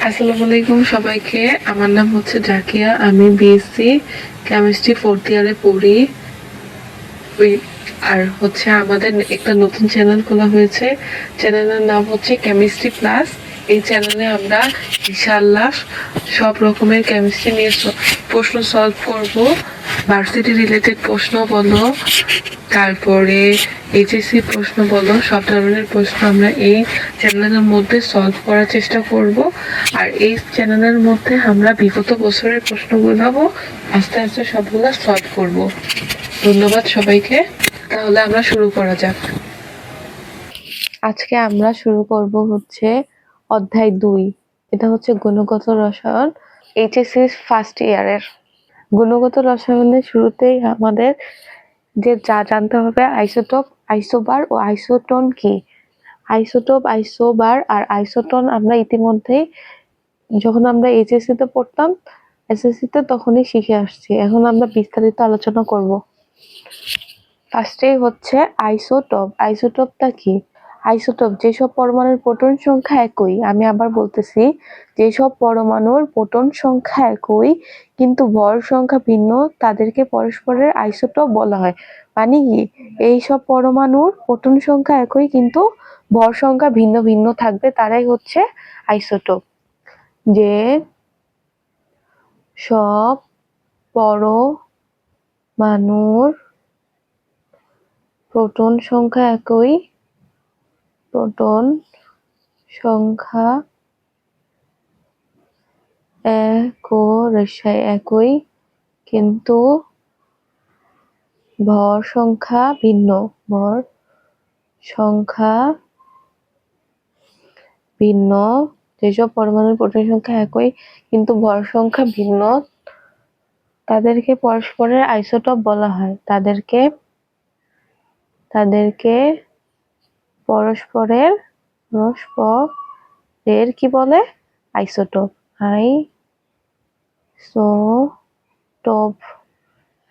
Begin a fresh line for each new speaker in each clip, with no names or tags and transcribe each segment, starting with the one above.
আসসালামু আলাইকুম সবাইকে। আমার নাম হচ্ছে জাকিয়া। আমি বিএসসি কেমিস্ট্রি ফোর্থ ইয়ারে পড়ি। ওই, আর হচ্ছে আমাদের একটা নতুন চ্যানেল খোলা হয়েছে। চ্যানেলের নাম হচ্ছে কেমিস্ট্রি প্লাস এই চ্যানেলে আমরা ইনশাআল্লাহ সব রকমের কেমিস্ট্রি নিয়ে প্রশ্ন সলভ করব। ভার্সিটি রিলেটেড প্রশ্ন বলো, তারপরে এইচএসসি প্রশ্ন বলো, সব ধরনের প্রশ্ন আমরা এই চ্যানেলের মধ্যে সলভ করার চেষ্টা করব। আর এই চ্যানেলের মধ্যে আমরা বিগত বছরের প্রশ্নগুলো আস্তে আস্তে সবগুলো সলভ করব। ধন্যবাদ সবাইকে। তাহলে আমরা শুরু করা যাক।
আজকে আমরা শুরু করব হচ্ছে অধ্যায় দুই। এটা হচ্ছে গুণগত রসায়ন। এইচএসসি ফার্স্ট ইয়ারের গুণগত রসায়নের শুরুতেই আমাদের যে যা জানতে হবে আইসোটোপ আইসোবার ও আইসোটন কি? আইসোটোপ আইসোবার আর আইসোটন আমরা ইতিমধ্যেই যখন আমরা এইচএসসি তে পড়তাম এসএসসি তে তখনই শিখে আসছি। এখন আমরা বিস্তারিত আলোচনা করব। ফার্স্টেই হচ্ছে আইসোটপ আইসোটোপটা কি? আইসোটোপ, যেসব পরমাণুর প্রোটন সংখ্যা একই, আমি আবার বলতেছি, যেসব পরমাণুর প্রোটন সংখ্যা একই, কিন্তু ভর সংখ্যা ভিন্ন, তাদেরকে পরস্পরের আইসোটোপ বলা হয়। মানে কি? এই সব পরমাণুর প্রোটন সংখ্যা একই, কিন্তু ভর সংখ্যা ভিন্ন ভিন্ন থাকবে, তারাই হচ্ছে আইসোটোপ। যে সব পরমাণুর প্রোটন সংখ্যা একই প্রোটন সংখ্যা এক ও রেশায় একই, কিন্তু ভর সংখ্যা ভিন্ন। ভর সংখ্যা ভিন্ন। যেসব পরমাণুর প্রোটন সংখ্যা একই, কিন্তু ভর সংখ্যা ভিন্ন, তাদেরকে পরস্পরের আইসোটপ বলা হয়। তাদেরকে তাদেরকে পরস্পরের পরস্পরের কি বলে? আইসোটোপ আইসোটোপ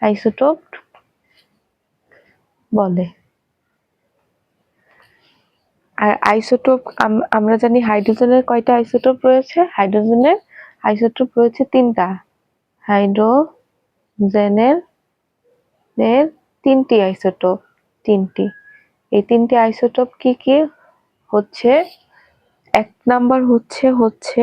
আইসোটোপ বলে। আর আইসোটোপ আমরা জানি হাইড্রোজেনের কয়টা আইসোটোপ রয়েছে? হাইড্রোজেনের আইসোটোপ রয়েছে তিনটা। হাইড্রোজেনের, এর তিনটি আইসোটোপ তিনটি। এই তিনটি আইসোটোপ কি কি হচ্ছে? এক নাম্বার হচ্ছে হচ্ছে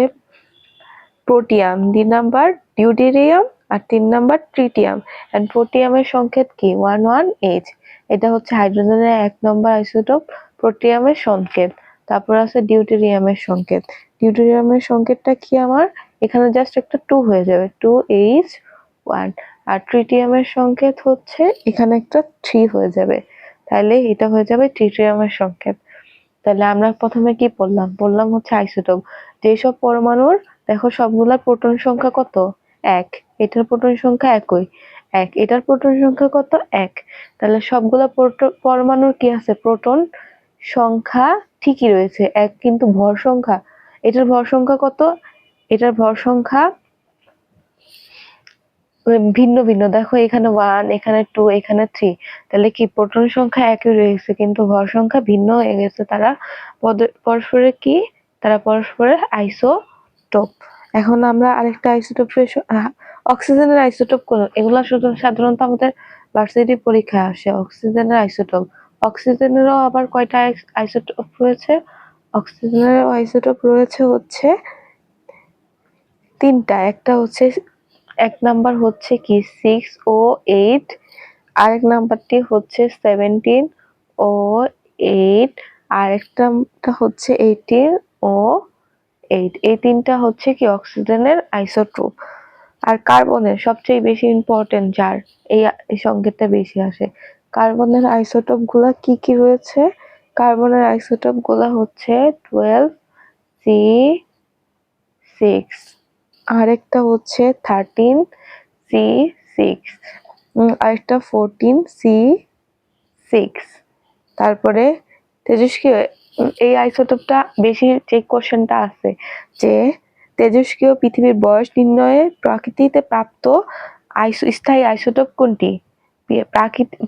প্রোটিয়াম দুই নাম্বার ডিউটেরিয়াম আর তিন নাম্বার ট্রিটিয়াম এন্ড প্রোটিয়ামের সংকেত কি? ওয়ান ওয়ান এইচ এটা হচ্ছে হাইড্রোজেনের এক নম্বর আইসোটোপ প্রোটিয়ামের সংকেত। তারপর আছে ডিউটেরিয়ামের সংকেত। ডিউটেরিয়ামের সংকেতটা কি আমার? এখানে জাস্ট একটা টু হয়ে যাবে। টু এইচ ওয়ান আর ট্রিটিয়ামের সংকেত হচ্ছে, এখানে একটা থ্রি হয়ে যাবে। তাহলে এটা হয়ে যাবে ট্রিটিয়ামের সংকেত। তাহলে আমরা প্রথমে কি পড়লাম? বললাম হচ্ছে আইসোটোপ যেসব পরমাণুর, দেখো সবগুলার প্রোটন সংখ্যা কত? এক। এটার প্রোটন সংখ্যা একই। এক। এটার প্রোটন সংখ্যা কত? এক। তাহলে সবগুলা পরমাণুর কি আছে? প্রোটন সংখ্যা ঠিকই রয়েছে। এক কিন্তু ভর সংখ্যা। এটার ভর সংখ্যা কত? এটার ভর সংখ্যা ভিন্ন ভিন্ন। দেখো, এখানে ওয়ান এখানে টু এখানে থ্রি তাহলে কি, প্রোটন সংখ্যা একই রয়েছে, কিন্তু ভর সংখ্যা ভিন্ন হয়ে গেছে। তারা পরস্পরের কি? তারা পরস্পরের আইসোটোপ এখন আমরা আরেকটা আইসোটোপ অক্সিজেনের আইসোটোপ কোন? এগুলো শুধু সাধারণত আমাদের ভার্সিটি পরীক্ষায় আসে অক্সিজেনের আইসোটোপ অক্সিজেনেরও আবার কয়টা আইসোটোপ রয়েছে? অক্সিজেনের আইসোটোপ রয়েছে হচ্ছে তিনটা। একটা হচ্ছে এক নাম্বার হচ্ছে কি সিক্স ও এইট আরেক নাম্বারটি হচ্ছে সেভেন্টিন ও এইট আরেকটা হচ্ছে এইটিন ও এইট এই তিনটা হচ্ছে কি অক্সিজেনের আইসোটোপ আর কার্বনের সবচেয়ে বেশি ইম্পর্টেন্ট যার, এই সংকেতটা বেশি আসে। কার্বনের আইসোটোপগুলা কি কি রয়েছে? কার্বনের আইসোটোপগুলা হচ্ছে টুয়েলভ সি সিক্স আরেকটা হচ্ছে থার্টিন সি সিক্স আরেকটা ফোরটিন সি সিক্স তারপরে তেজস্ক্রিয় এই আইসোটোপটা বেশি যে কোশ্চেনটা আছে যে তেজস্ক্রিয় পৃথিবীর বয়স নির্ণয়ে প্রকৃতিতে প্রাপ্ত আইসো, স্থায়ী আইসোটোপ কোনটি?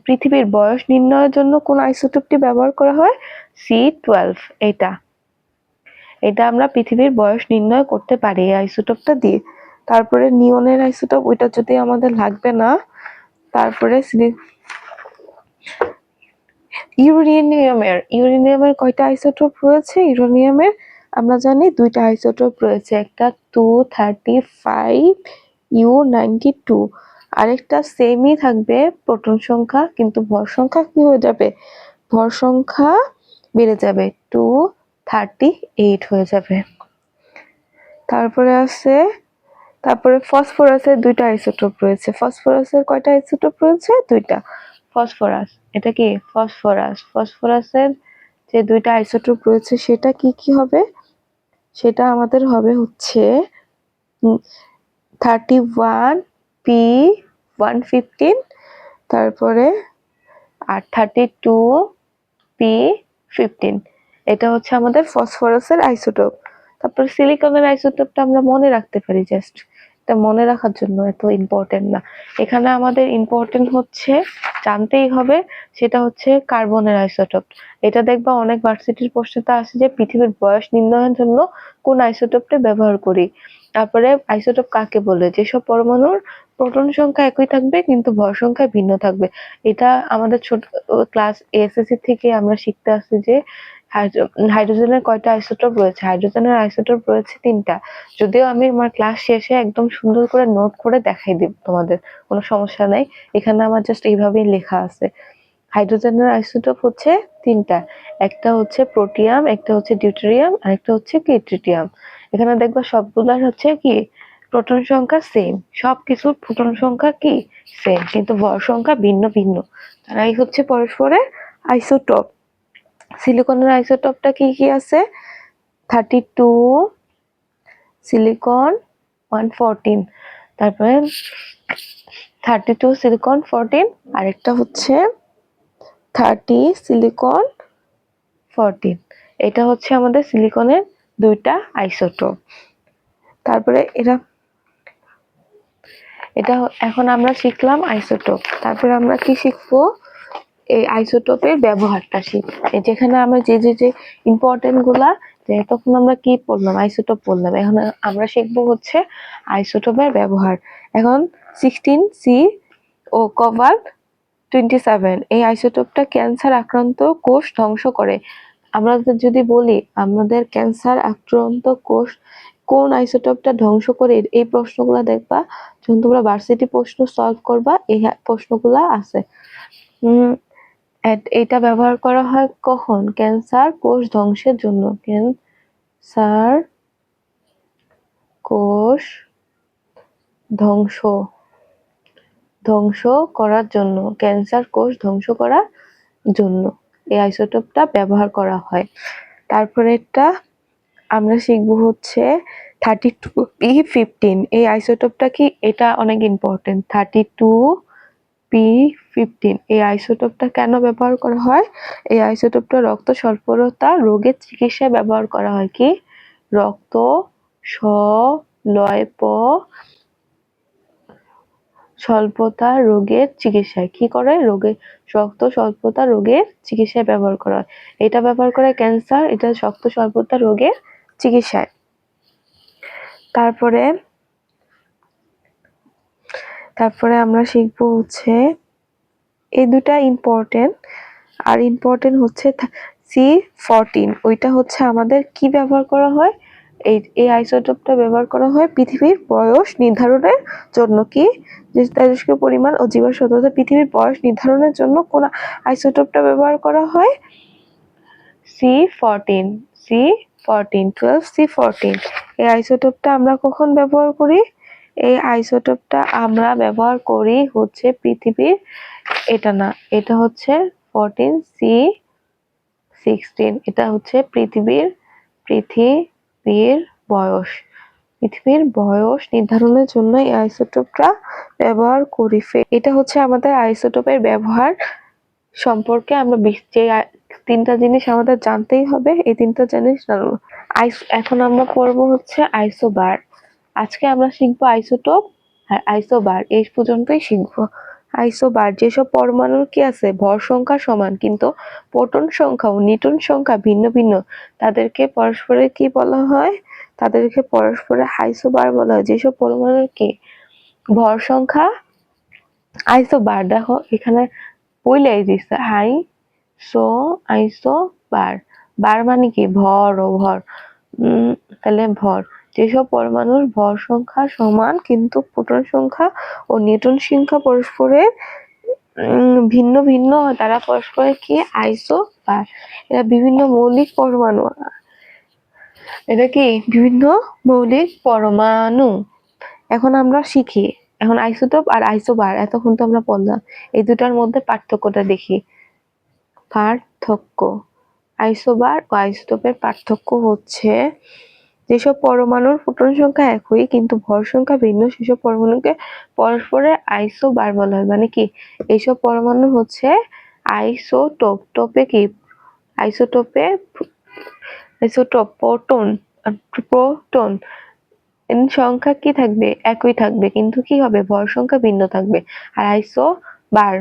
পৃথিবীর বয়স নির্ণয়ের জন্য কোন আইসোটোপটি ব্যবহার করা হয়? সি টুয়েলভ এটা। এটা আমরা পৃথিবীর বয়স নির্ণয় করতে পারি এই আইসোটোপটা দিয়ে। তারপরে নিয়নের আইসোটোপ, ওইটা যদি আমাদের লাগবে না, তারপরে ইউরেনিয়ামের ইউরেনিয়ামের কয়টা আইসোটোপ রয়েছে? ইউরেনিয়ামের, আমরা জানি দুইটা আইসোটোপ রয়েছে, একটা two thirty five U ninety two. আরেকটা সেমই থাকবে, প্রোটন সংখ্যা, কিন্তু ভর সংখ্যা কি হয়ে যাবে? ভর সংখ্যা বেড়ে যাবে, টু থার্টি এইট হয়ে যাবে। তারপরে আছে, তারপরে ফসফরাসের দুইটা আইসোটোপ রয়েছে। ফসফরাসের কয়টা আইসোটোপ রয়েছে? দুইটা। ফসফরাস। এটা কি? ফসফরাস। ফসফরাসের যে দুইটা আইসোটোপ রয়েছে, সেটা কি কি হবে? সেটা আমাদের হবে হচ্ছে thirty one P one fifteen, তারপরে, আর থার্টি টু পি ফিফটিন। এটা হচ্ছে আমাদের ফসফরাসের আইসোটোপ তারপর সিলিকনের আইসোটোপটা আমরা মনে রাখতে পারি জাস্ট এটা মনে রাখার জন্য এত ইম্পর্টেন্ট না। এখানে আমাদের ইম্পর্টেন্ট হচ্ছে, জানতেই হবে, সেটা হচ্ছে কার্বনের আইসোটোপ এটা দেখবা অনেক ভার্সিটির প্রশ্নটা আসে যে পৃথিবীর বয়স নির্ণয়ের জন্য কোন আইসোটোপটা ব্যবহার করি। তারপরে আইসোটোপ কাকে বলে? যেসব পরমাণুর প্রোটন সংখ্যা একই থাকবে, কিন্তু ভর সংখ্যা ভিন্ন থাকবে। এটা আমাদের ছোট ক্লাস এসএসসি থেকে আমরা শিখতে আসছি যে হাইড্রোজেনের কয়টা আইসোটোপ রয়েছে? হাইড্রোজেনের আইসোটোপ রয়েছে তিনটা। যদিও আমি আমার ক্লাস শেষে একদম সুন্দর করে নোট করে দেখাই দিব তোমাদের। কোনো সমস্যা নাই। এখানে আমার জাস্ট এইভাবেই লেখা আছে। হাইড্রোজেনের আইসোটোপ হচ্ছে তিনটা। একটা হচ্ছে প্রোটিয়াম, একটা হচ্ছে ডিউটেরিয়াম, আর একটা হচ্ছে কি ট্রিটিয়াম এখানে দেখবা সবগুলার হচ্ছে কি? প্রোটন সংখ্যা সেম সব কিছুর প্রোটন সংখ্যা কি? সেম কিন্তু ভর সংখ্যা ভিন্ন ভিন্ন। তারাই হচ্ছে পরস্পরের আইসোটোপ। সিলিকনের আইসোটোপটা কি কি আছে? Thirty two silicon one fourteen তারপরে থার্টি টু সিলিকন ফোরটিন আরেকটা হচ্ছে থার্টি সিলিকন ফোরটিন এটা হচ্ছে আমাদের সিলিকনের দুইটা আইসোটোপ তারপরে এরা, এটা এখন আমরা শিখলাম আইসোটোপ তারপরে আমরা কি শিখব? এই আইসোটোপের ব্যবহারটা শিখ যেখানে আমরা যে যে যে ইম্পর্টেন্টগুলা, যে তখন আমরা কি পড়লাম? আইসোটোপ পড়লাম। এখন আমরা শিখব হচ্ছে আইসোটোপের ব্যবহার। এখন sixteen C O cobalt twenty seven এই আইসোটোপটা ক্যান্সার আক্রান্ত কোষ ধ্বংস করে। আমরা যদি বলি, আমাদের ক্যান্সার আক্রান্ত কোষ কোন আইসোটোপটা ধ্বংস করে, এই প্রশ্নগুলো দেখবা। যখন তোমরা ভার্সিটি প্রশ্ন সলভ করবা, এই প্রশ্নগুলা আছে। এট- ব্যবহার করা হয় কখন? ক্যান্সার কোষ ধ্বংসের জন্য। ক্যান্সার কোষ ধ্বংস। ধ্বংস করার জন্য। ক্যান্সার কোষ ধ্বংস করার জন্য। এই আইসোটোপটা ব্যবহার করা হয়। তারপরে এটা আমরা শিখব হচ্ছে থার্টি টু পি ফিফটিন এই আইসোটোপটা কি? এটা অনেক important thirty two P fifteen এই আইসোটোপটা কেন ব্যবহার করা হয়? এই আইসোটোপটা রক্ত স্বল্পতা রোগের চিকিৎসায় ব্যবহার করা হয় কি? রক্ত স্বল্প, স্বল্পতা রোগের চিকিৎসায়। কি করে? রোগের রক্ত স্বল্পতা রোগের চিকিৎসায় ব্যবহার করা হয়। এটা ব্যবহার করে ক্যান্সার, এটা রক্ত স্বল্পতা রোগের চিকিৎসায়। তারপরে তারপরে আমরা শিখব হচ্ছে এই দুটা ইম্পর্টেন্ট আর ইম্পর্টেন্ট হচ্ছে সি ফরটিন ওইটা হচ্ছে আমাদের কি ব্যবহার করা হয়? এই এই আইসোটোপটা ব্যবহার করা হয় পৃথিবীর বয়স নির্ধারণের জন্য কি? যে তেজস্ক্রিয় পরিমাণ ও জীবাশ্মতা পৃথিবীর বয়স নির্ধারণের জন্য কোন আইসোটোপটা ব্যবহার করা হয়? C fourteen C fourteen twelve C fourteen এই আইসোটোপটা আমরা কখন ব্যবহার করি? এই আইসোটোপটা আমরা ব্যবহার করি হচ্ছে পৃথিবীর, এটা না, এটা হচ্ছে ফোরটিন সি সিক্সটিন এটা হচ্ছে পৃথিবীর পৃথিবীর বয়স। পৃথিবীর বয়স নির্ধারণের জন্য এই আইসোটোপটা ব্যবহার করি। এটা হচ্ছে আমাদের আইসোটোপের ব্যবহার সম্পর্কে আমরা যে তিনটা জিনিস আমাদের জানতেই হবে, এই তিনটা জিনিস আইস এখন আমরা পড়ব হচ্ছে আইসোবার। আজকে আমরা শিখব আইসোটোপ আর আইসোবার, এই পর্যন্তই শিখব। আইসোবার, যেসব পরমাণুর কি আছে? ভর সংখ্যা সমান, কিন্তু প্রোটন সংখ্যা ও নিউটন সংখ্যা ভিন্ন ভিন্ন। তাদেরকে পরস্পরের কি বলা হয়? তাদেরকে পরস্পরের আইসোবার বলা হয়। যেসব পরমাণুর কি? ভর সংখ্যা, আইসোবার। দেখো, এখানে বইলাই দিছে, আই সো আইসো বার বার মানে কি? ভর ও ভর। তাহলে ভর। যেসব পরমাণুর ভর সংখ্যা সমান কিন্তু প্রোটন সংখ্যা ও নিউটন সংখ্যা পরস্পরের ভিন্ন ভিন্ন তারা পরস্পরের কি? আইসো বার এরা বিভিন্ন মৌলিক পরমাণু। এটা কি? বিভিন্ন মৌলিক পরমাণু। এখন আমরা শিখি। এখন আইসোটোপ আর আইসোবার। এতক্ষণ তো আমরা পড়লাম। এই দুটার মধ্যে পার্থক্যটা দেখি। পার্থক্য। আইসোবার ও আইসোটোপের পার্থক্য হচ্ছে যেসব পরমাণুর প্রোটন সংখ্যা একই, কিন্তু ভর সংখ্যা ভিন্ন, সেসব পরমাণুকে পরস্পরের আইসোবার বলা হয় মানে কি? এইসব পরমাণু হচ্ছে আইসোটোপ টোপে কি? আইসোটোপে আইসোটোপ, প্রোটন প্রোটন সংখ্যা কি থাকবে? একই থাকবে, কিন্তু কি হবে? ভর সংখ্যা ভিন্ন থাকবে। আর আইসো বার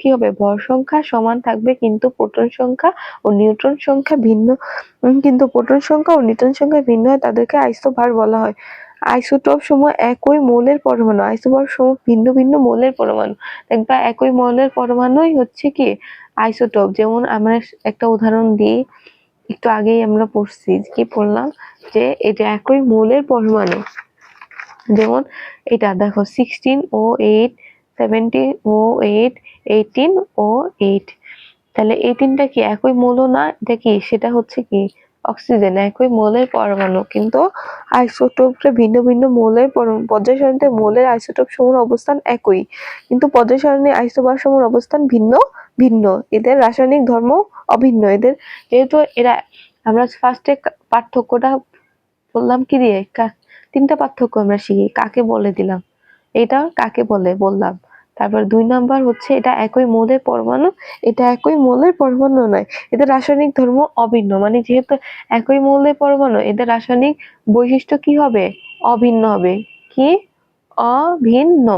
কি হবে? ভর সংখ্যা সমান থাকবে কিন্তু প্রোটন সংখ্যা ও নিউট্রন সংখ্যা ভিন্ন। কিন্তু প্রোটন সংখ্যা ও নিউট্রন সংখ্যা ভিন্ন হয়, তাদেরকে আইসোবার বলা হয়। আইসোটোপ সমূহ একই মৌলের পরমাণু আইসোবার সমূহ ভিন্ন ভিন্ন মৌলের পরমাণু। দেখবা, একই মৌলের পরমাণুই হচ্ছে কি? আইসোটোপ। যেমন আমরা একটা উদাহরণ দিই একটু আগেই আমরা পড়ছি, কি পড়লাম? যে এটা একই মৌলের পরমাণু। যেমন এটা, দেখো sixteen O eight seventeen O eight তাহলে এই তিনটা কি একই না? এটা কি? সেটা হচ্ছে কি? অক্সিজেন, একই পরমাণু। কিন্তু ভিন্ন ভিন্ন পর্যায় সারণীতে আইসোটোপ সমূহের অবস্থান একই। কিন্তু পর্যায় সারণী আইসোবার সমূহের অবস্থান ভিন্ন ভিন্ন। এদের রাসায়নিক ধর্ম অভিন্ন। এদের যেহেতু এরা, আমরা ফার্স্টে পার্থক্যটা বললাম কি দিয়ে? তিনটা পার্থক্য আমরা শিখি। কাকে বলে দিলাম? এটা কাকে বলে? বললাম। তারপর দুই নাম্বার হচ্ছে এটা একই মৌলের পরমাণু, এটা একই মৌলের পরমাণু নয় এদের রাসায়নিক ধর্ম অভিন্ন। মানে যেহেতু একই মৌলের পরমাণু, এদের রাসায়নিক বৈশিষ্ট্য কি হবে? অভিন্ন হবে। কি? অভিন্ন।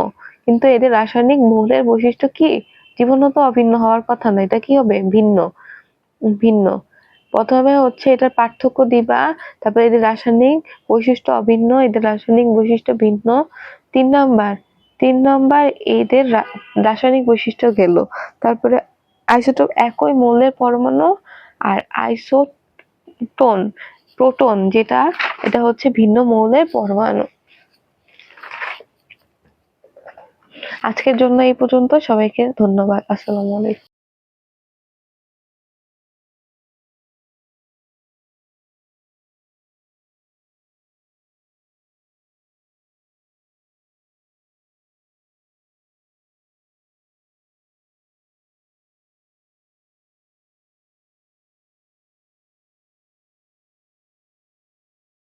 কিন্তু এদের রাসায়নিক মৌলের বৈশিষ্ট্য কি? জীবনত অভিন্ন হওয়ার কথা না, এটা কি হবে? ভিন্ন। ভিন্ন। প্রথমে হচ্ছে এটার পার্থক্য দিবা, তারপরে এদের রাসায়নিক বৈশিষ্ট্য অভিন্ন, এদের রাসায়নিক বৈশিষ্ট্য ভিন্ন। তিন নাম্বার তিন নম্বর এদের রাসায়নিক বৈশিষ্ট্য গেল। তারপরে আইসোটোপ একই মৌলের পরমাণু আর আইসোটোন, প্রোটন, যেটা, এটা হচ্ছে ভিন্ন মৌলের পরমাণু। আজকের জন্য এই পর্যন্ত। সবাইকে ধন্যবাদ। আসসালামু আলাইকুম।